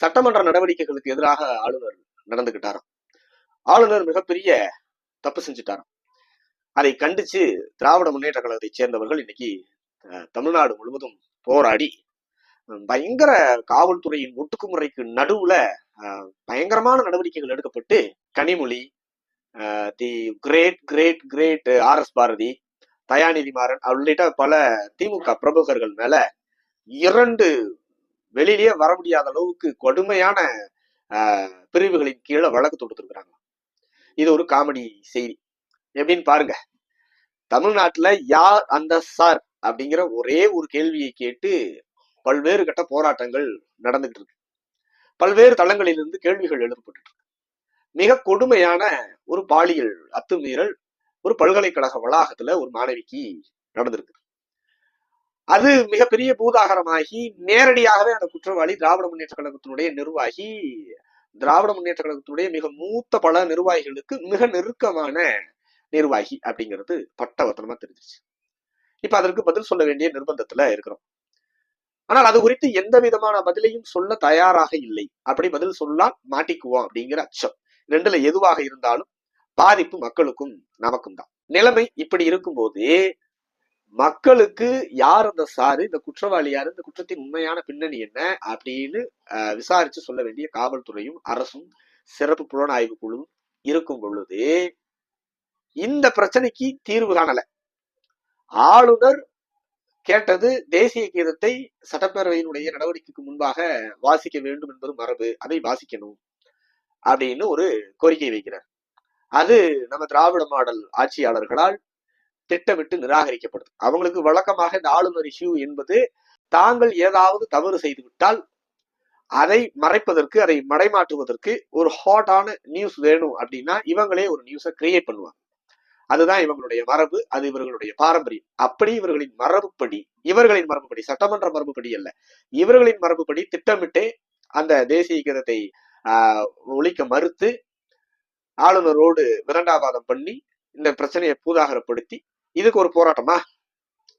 சட்டமன்ற நடவடிக்கைகளுக்கு எதிராக ஆளுநர் நடந்துகிட்டாராம். ஆளுநர் மிகப்பெரிய தப்பு செஞ்சுட்டாராம். அதை கண்டிச்சு திராவிட முன்னேற்ற கழகத்தை சேர்ந்தவர்கள் இன்னைக்கு தமிழ்நாடு முழுவதும் போராடி பயங்கர காவல்துறையின் ஒட்டுக்குமுறைக்கு நடுவுல அஹ், பயங்கரமான நடவடிக்கைகள் எடுக்கப்பட்டு Kanimozhi the great great great R S Bharathi Dayanidhi Maran உள்ளிட்ட பல திமுக பிரமுகர்கள் மேல இரண்டு வெளியிலேயே வர முடியாத அளவுக்கு கொடுமையான பிரிவுகளின் கீழே வழக்கு தொடுத்துருக்குறாங்க. இது ஒரு காமெடி செய்தி. எப்படின்னு பாருங்க. தமிழ்நாட்டுல யார் அந்த சார் அப்படிங்கிற ஒரே ஒரு கேள்வியை கேட்டு பல்வேறு கட்ட போராட்டங்கள் நடந்துகிட்டு இருக்கு. பல்வேறு தளங்களிலிருந்து கேள்விகள் எழுப்பப்பட்டு இருக்கு. மிக கொடுமையான ஒரு பாலியல் அத்துமீறல் ஒரு பல்கலைக்கழக வளாகத்துல ஒரு மாணவிக்கு நடந்திருக்கு. அது மிகப்பெரிய பூதாகரமாகி நேரடியாகவே அந்த குற்றவாளி திராவிட முன்னேற்ற கழகத்தினுடைய நிர்வாகி திராவிட முன்னேற்ற கழகத்தினுடைய மிக மூத்த பல நிர்வாகிகளுக்கு மிக நெருக்கமான நிர்வாகி அப்படிங்கிறது பட்டவத்தனமா தெரிஞ்சிச்சு இப்ப அதற்கு பதில் சொல்ல வேண்டிய நிர்பந்தத்துல இருக்கிறோம். ஆனால் அது குறித்து எந்த விதமான பதிலையும் சொல்ல தயாராக இல்லை. அப்படி பதில் சொல்லால் மாட்டிக்குவோம் அப்படிங்கிற அச்சம். ரெண்டுல எதுவாக இருந்தாலும் பாதிப்பு மக்களுக்கும் நமக்கும் தான். நிலைமை இப்படி இருக்கும்போது மக்களுக்கு யார் அந்த சாரு? இந்த குற்றவாளி யாரு? இந்த குற்றத்தின் உண்மையான பின்னணி என்ன? அப்படின்னு விசாரிச்சு சொல்ல வேண்டிய காவல்துறையும் அரசும் சிறப்பு புலனாய்வு குழுவும் இருக்கும் பொழுது இந்த பிரச்சனைக்கு தீர்வு காணல. ஆளுநர் கேட்டது தேசிய கீதத்தை சட்டப்பேரவையினுடைய நடவடிக்கைக்கு முன்பாக வாசிக்க வேண்டும் என்பது மரபு. அதை வாசிக்கணும் அப்படின்னு ஒரு கோரிக்கை வைக்கிறார். அது நம்ம திராவிட மாடல் ஆட்சியாளர்களால் திட்டமிட்டு நிராகரிக்கப்படுது. அவங்களுக்கு வழக்கமாக இந்த ஆளுநர் இஷ்யூ என்பது தாங்கள் ஏதாவது தவறு செய்துவிட்டால் அதை மறைப்பதற்கு அதை மடைமாற்றுவதற்கு ஒரு ஹாட்டான நியூஸ் வேணும் அப்படின்னா இவங்களே ஒரு நியூஸை கிரியேட் பண்ணுவாங்க. அதுதான் இவங்களுடைய மரபு அது இவர்களுடைய பாரம்பரியம். அப்படி இவர்களின் மரபுப்படி இவர்களின் மரபுப்படி சட்டமன்ற மரபுப்படி அல்ல இவர்களின் மரபுப்படி திட்டமிட்டே அந்த தேசிய கீதத்தை ஆஹ், ஒழிக்க மறுத்து ஆளுநரோடு விரண்டாபாதம் பண்ணி இந்த பிரச்சனையை பூதாகரப்படுத்தி இதுக்கு ஒரு போராட்டமா?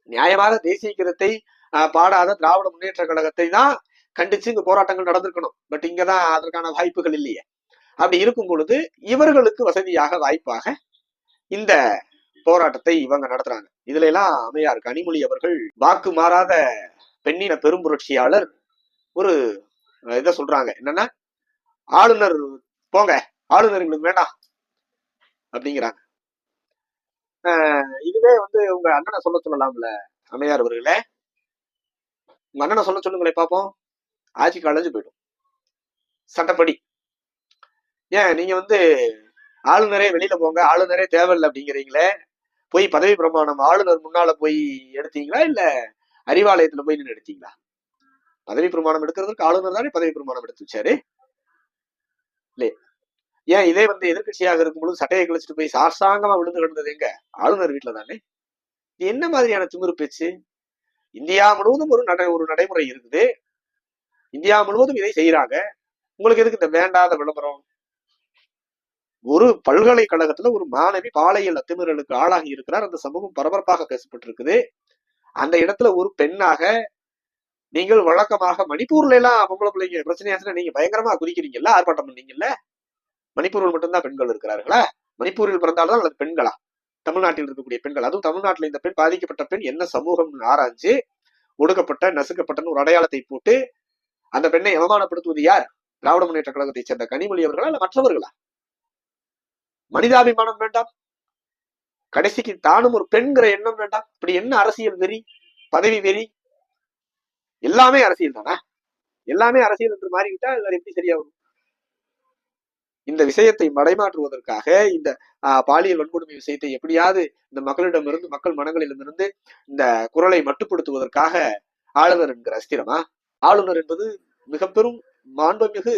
நியாயமாக தேசிய கீதத்தை ஆஹ், பாடாத திராவிட முன்னேற்ற கழகத்தை தான் கண்டிச்சு இங்க போராட்டங்கள் நடந்திருக்கணும். பட் இங்கதான் அதற்கான வாய்ப்புகள் இல்லையே. அப்படி இருக்கும் பொழுது இவர்களுக்கு வசதியாக வாய்ப்பாக இந்த போராட்டத்தை இவங்க நடத்துறாங்க. இதுல எல்லாம் அமையார் கனிமொழி அவர்கள் வாக்கு மாறாத பெண்ணின பெரும்புரட்சியாளர் ஒரு இதை சொல்றாங்க. என்னன்னா ஆளுநர் போங்க. ஆளுநர் எங்களுக்கு வேண்டாம். அப்படிங்கிறாங்க. இதுவே வந்து உங்க அண்ணனை சொல்ல சொல்லலாம்ல அமையார் அவர்களே. உங்க அண்ணனை சொல்ல சொல்லுங்களேன் பார்ப்போம் ஆட்சி கலைஞ்சு போயிடும். சட்டப்படி. ஏன் நீங்க வந்து ஆளுநரே வெளியில போங்க ஆளுநரே தேவையில்லை அப்படிங்கிறீங்களே? போய் பதவி பிரமாணம் ஆளுநர் முன்னால போய் எடுத்தீங்களா இல்ல அறிவாலயத்துல போய் நின்று எடுத்தீங்களா? பதவி பிரமாணம் எடுக்கிறதுக்கு ஆளுநர் தானே பதவி பிரமாணம் எடுத்து வச்சாரு? இல்லையே. ஏன் இதே வந்து எதிர்க்கட்சியாக இருக்கும்பொழுது சட்டையை கழிச்சிட்டு போய் சாஷ்டாங்கமா விழுந்து கிடந்தது எங்க? ஆளுநர் வீட்டுல தானே இது என்ன மாதிரியான திமிரு பேச்சு? இந்தியா முழுவதும் ஒரு நடை ஒரு நடைமுறை இருக்குது. இந்தியா முழுவதும் இதை செய்யறாங்க உங்களுக்கு எதுக்கு இந்த வேண்டாத விளம்பரம்? ஒரு பல்கலைக்கழகத்துல ஒரு மாணவி பாலியல் அத்துமீறலுக்கு ஆளாகி இருக்கிறார். அந்த சமூகம் பரபரப்பாக பேசப்பட்டிருக்குது. அந்த இடத்துல ஒரு பெண்ணாக நீங்கள் வழக்கமாக மணிப்பூர்ல எல்லாம் பொம்பளை பிள்ளைங்க பிரச்சனையாச்சுன்னா நீங்க பயங்கரமா குதிக்கிறீங்கல்ல ஆர்ப்பாட்டம் பண்ணீங்கல்ல? மணிப்பூரில் மட்டும்தான் பெண்கள் இருக்கிறார்களா? மணிப்பூரில் பிறந்தால்தான் அல்லது பெண்களா? தமிழ்நாட்டில் இருக்கக்கூடிய பெண்கள். அதுவும் தமிழ்நாட்டில் இந்த பெண் பாதிக்கப்பட்ட பெண் என்ன சமூகம்னு ஆராய்ஞ்சு ஒடுக்கப்பட்ட நசுக்கப்பட்டன்னு ஒரு அடையாளத்தை போட்டு அந்த பெண்ணை அவமானப்படுத்துவது யார்? திராவிட முன்னேற்ற கழகத்தை சேர்ந்த கனிமொழி அவர்களா இல்ல மற்றவர்களா? மனிதாபிமானம் வேண்டாம். கடைசிக்கு தானும் ஒரு பெண்கிற எண்ணம் வேண்டாம். இப்படி என்ன அரசியல் வெறி? பதவி வெறி? எல்லாமே அரசியல் தானா? எல்லாமே அரசியல் என்று மாறிவிட்டா எல்லாரும் எப்படி சரியா வரும் இந்த விஷயத்தை மடைமாற்றுவதற்காக இந்த ஆஹ், பாலியல் வன்கொடுமை விஷயத்தை எப்படியாவது இந்த மக்களிடமிருந்து மக்கள் மனங்களிலிருந்து இந்த குரலை மட்டுப்படுத்துவதற்காக ஆளுநர் என்கிற அஸ்திரமா? ஆளுநர் என்பது மிக பெரும் மாண்புமிகு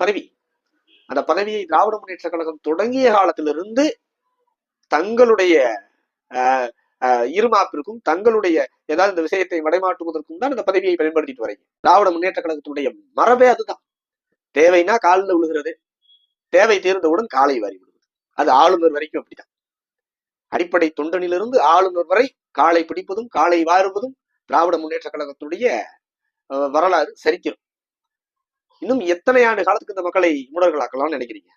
பதவி. அந்த பதவியை திராவிட முன்னேற்ற கழகம் தொடங்கிய காலத்திலிருந்து தங்களுடைய இருமாப்பிற்கும் தங்களுடைய ஏதாவது இந்த விஷயத்தை மடைமாற்றுவதற்கும் தான் இந்த பதவியை பயன்படுத்திட்டு வரீங்க திராவிட முன்னேற்ற கழகத்தினுடைய மரபே அதுதான். தேவைன்னா காலில் விழுகிறது. தேவை தீர்ந்தவுடன் காலை வாரி விடுவது. அது ஆளுநர் வரைக்கும் அப்படிதான் அடிப்படை தொண்டனிலிருந்து ஆளுநர் வரை காலை பிடிப்பதும் காலை வாருவதும் திராவிட முன்னேற்ற கழகத்துடைய வரலாறு சரித்திரம். இன்னும் எத்தனை ஆண்டு காலத்துக்கு இந்த மக்களை மூடர்களாக்கலாம்னு நினைக்கிறீங்க?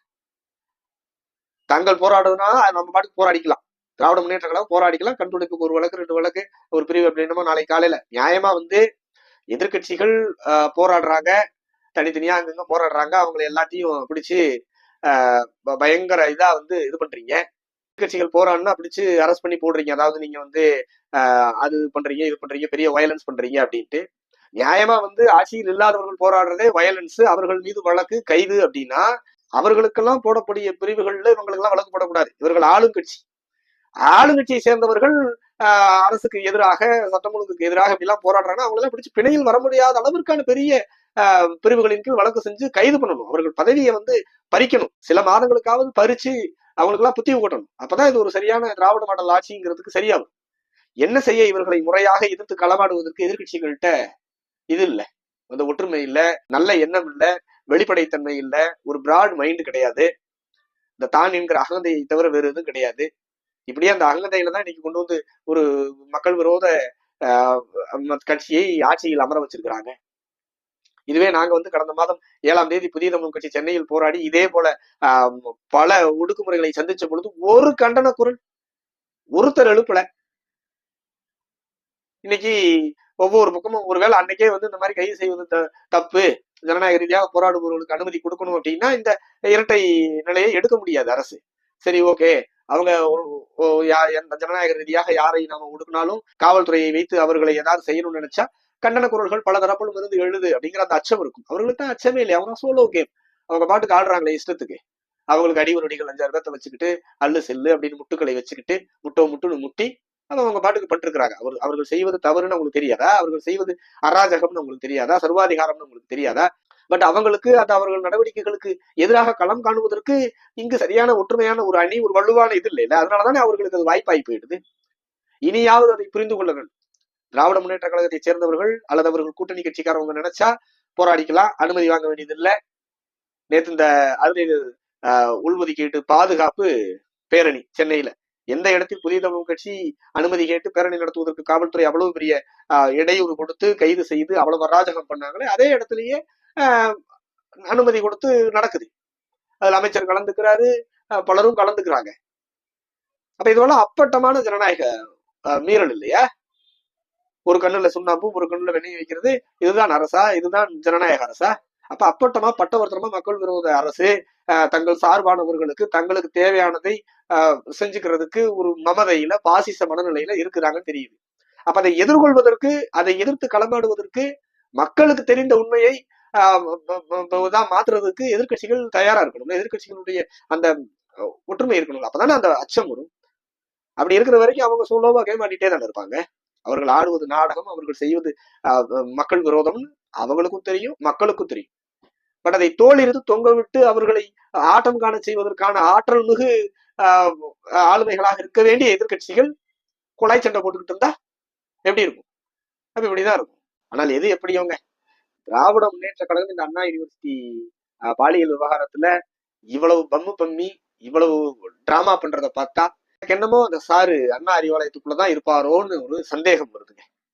தாங்கள் போராடுறதுனால நம்ம பாட்டுக்கு போராடிக்கலாம். திராவிட முன்னேற்ற கழகம் போராடிக்கலாம். கண்டுபிடிப்புக்கு ஒரு வழக்கு ரெண்டு வழக்கு ஒரு பிரிவு அப்படின்னமோ நாளைக்கு காலையில. நியாயமா வந்து எதிர்க்கட்சிகள் ஆஹ், போராடுறாங்க. தனித்தனியா அங்கங்க போராடுறாங்க. அவங்களை எல்லாத்தையும் பிடிச்சு பயங்கர இதா வந்து இது பண்றீங்க. கட்சிகள் போராடினா பிடிச்சு அரெஸ்ட் பண்ணி போடுறீங்க. அதாவது நீங்க வந்து ஆஹ், அது பண்றீங்க இது பண்றீங்க பெரிய வயலன்ஸ் பண்றீங்க அப்படின்ட்டு. நியாயமா வந்து ஆட்சியில் இல்லாதவர்கள் போராடுறதே வயலன்ஸ் அவர்கள் மீது வழக்கு கைது அப்படின்னா அவர்களுக்கெல்லாம் போடக்கூடிய பிரிவுகள்ல இவங்களுக்கெல்லாம் வழக்கு போடக்கூடாது. இவர்கள் ஆளுங்கட்சி. ஆளுங்கட்சியை சேர்ந்தவர்கள் ஆஹ், அரசுக்கு எதிராக சட்டம் ஒழுங்குக்கு எதிராக இப்படிலாம் போராடுறாங்கன்னா அவங்களெல்லாம் பிடிச்சி பிணையில் வர முடியாத அளவிற்கான பெரிய பிரிவுகளின் கீழ் வழக்கு செஞ்சு கைது பண்ணணும். அவர்கள் பதவியை வந்து பறிக்கணும். சில மாதங்களுக்காவது பறிச்சு அவங்களுக்கெல்லாம் புத்தி கூட்டணும். அப்பதான் இது ஒரு சரியான திராவிட மாடல் ஆட்சிங்கிறதுக்கு சரியாகும். என்ன செய்ய இவர்களை முறையாக எதிர்த்து களமாடுவதற்கு எதிர்க்கட்சிகள்கிட்ட இது இல்லை. அந்த ஒற்றுமை இல்லை. நல்ல எண்ணம் இல்லை. வெளிப்படைத்தன்மை இல்லை. ஒரு பிராட் மைண்டு கிடையாது. இந்த தான் என்கிற அகந்தையை தவிர வேறு எதுவும் கிடையாது. இப்படியே அந்த அகந்தையில தான் இன்னைக்கு கொண்டு வந்து ஒரு மக்கள் விரோத ஆஹ், கட்சியை ஆட்சியில் அமர வச்சிருக்கிறாங்க. இதுவே நாங்க வந்து கடந்த மாதம் ஏழாம் தேதி புதிய தமிழ் கட்சி சென்னையில் போராடி இதே போல பல ஒடுக்குமுறைகளை சந்திச்ச பொழுது ஒரு கண்டன குரல். ஒருத்தர் எழுப்பல. இன்னைக்கு ஒவ்வொரு பக்கமும் ஒருவேளை அன்னைக்கே வந்து இந்த மாதிரி கைது செய்வது த- தப்பு. ஜனநாயக ரீதியாக போராடுபவர்களுக்கு அனுமதி கொடுக்கணும் அப்படின்னா இந்த இரட்டை நிலையை எடுக்க முடியாது அரசு. சரி ஓகே. அவங்க ஜனநாயக ரீதியாக யாரை நாம ஒடுக்கினாலும் காவல்துறையை வைத்து அவர்களை ஏதாவது செய்யணும்னு நினைச்சா கண்டன குரல்கள் பல தரப்பிலும் இருந்து எழுது அப்படிங்கிற அந்த அச்சம் இருக்கும். அவர்களுக்கு தான் அச்சமே இல்லை அவங்க சோலோ கேம் அவங்க பாட்டுக்கு ஆடுறாங்களே இஷ்டத்துக்கு. அவங்களுக்கு அடிவருடிகள் அஞ்சாறு பேர்த்த வச்சுக்கிட்டு அல்லு செல்லு அப்படின்னு முட்டுக்களை வச்சுக்கிட்டு முட்டோ முட்டுன்னு முட்டி அவங்க அவங்க பாட்டுக்கு பட்டிருக்கிறாங்க அவர் அவர்கள் செய்வது தவறுன்னு அவங்களுக்கு தெரியாதா? அவர்கள் செய்வது அராஜகம்னு உங்களுக்கு தெரியாதா? சர்வாதிகாரம்னு உங்களுக்கு தெரியாதா? பட் அவங்களுக்கு அது அவர்கள் நடவடிக்கைகளுக்கு எதிராக களம் காணுவதற்கு இங்கு சரியான ஒற்றுமையான ஒரு அணி ஒரு வலுவான இது இல்லை அதனாலதானே அவர்களுக்கு அது வாய்ப்பாகி போயிடுது. இனியாவது அதை புரிந்து கொள்ள வேண்டும். திராவிட முன்னேற்ற கழகத்தை சேர்ந்தவர்கள் அல்லது அவர்கள் கூட்டணி கட்சிக்காரவங்க நினைச்சா போராடிக்கலாம். அனுமதி வாங்க வேண்டியது இல்லை நேத்து இந்த அறுதி உள்ஒதுக்கீட்டு பாதுகாப்பு பேரணி சென்னையில. எந்த இடத்தில் புதிய தமிழ் கட்சி அனுமதி கேட்டு பேரணி நடத்துவதற்கு காவல்துறை அவ்வளவு பெரிய இடையூறு கொடுத்து கைது செய்து அவ்வளவு அராஜகம் பண்ணாங்களே அதே இடத்துலயே ஆஹ், அனுமதி கொடுத்து நடக்குது. அதுல அமைச்சர் கலந்துக்கிறாரு பலரும் கலந்துக்கிறாங்க. அப்ப இதுவெல்லாம் அப்பட்டமான ஜனநாயக மீறல் இல்லையா? ஒரு கண்ணுல சுண்ணாம்பும் ஒரு கண்ணுல வெண்ணையும் வைக்கிறது இதுதான் அரசா? இதுதான் ஜனநாயக அரசா? அப்ப அப்பட்டமா பட்டவர்த்தனமா மக்கள் விரோத அரசு தங்கள் சார்பானவர்களுக்கு தங்களுக்கு தேவையானதை செஞ்சுக்கிறதுக்கு ஒரு மமதையில பாசிச மனநிலையில இருக்கிறாங்கன்னு தெரியுது. அப்ப அதை எதிர்கொள்வதற்கு அதை எதிர்த்து களமாடுவதற்கு மக்களுக்கு தெரிந்த உண்மையை ஆஹ், தான் மாத்துறதுக்கு எதிர்க்கட்சிகள் தயாரா இருக்கணும். எதிர்க்கட்சிகளுடைய அந்த ஒற்றுமை இருக்கணும். அப்பதானே அந்த அச்சம் வரும். அப்படி இருக்கிற வரைக்கும் அவங்க சோலோவா கேம் ஆடிட்டே தானே இருப்பாங்க. அவர்கள் ஆடுவது நாடகம் அவர்கள் செய்வது ஆஹ், மக்கள் விரோதம் அவங்களுக்கும் தெரியும் மக்களுக்கும் தெரியும். பட் அதை தோளிருந்து தொங்க விட்டு அவர்களை ஆட்டம் காண செய்வதற்கான ஆற்றல் மிகு ஆஹ், ஆளுமைகளாக இருக்க வேண்டிய எதிர்க்கட்சிகள் குழாய் சண்டை போட்டுக்கிட்டு இருந்தா எப்படி இருக்கும்? அப்ப இப்படிதான் இருக்கும். ஆனால் எது எப்படியோங்க? திராவிட முன்னேற்ற கழகம் இந்த அண்ணா யூனிவர்சிட்டி பாலியல் விவகாரத்துல இவ்வளவு பம்மு பம்மி இவ்வளவு டிராமா பண்றதை பார்த்தா எனக்கு என்னமோ அந்த சாரு அண்ணா அறிவாலயத்துக்குள்ளதான் இருப்பாரோன்னு ஒரு சந்தேகம் வருதுங்க.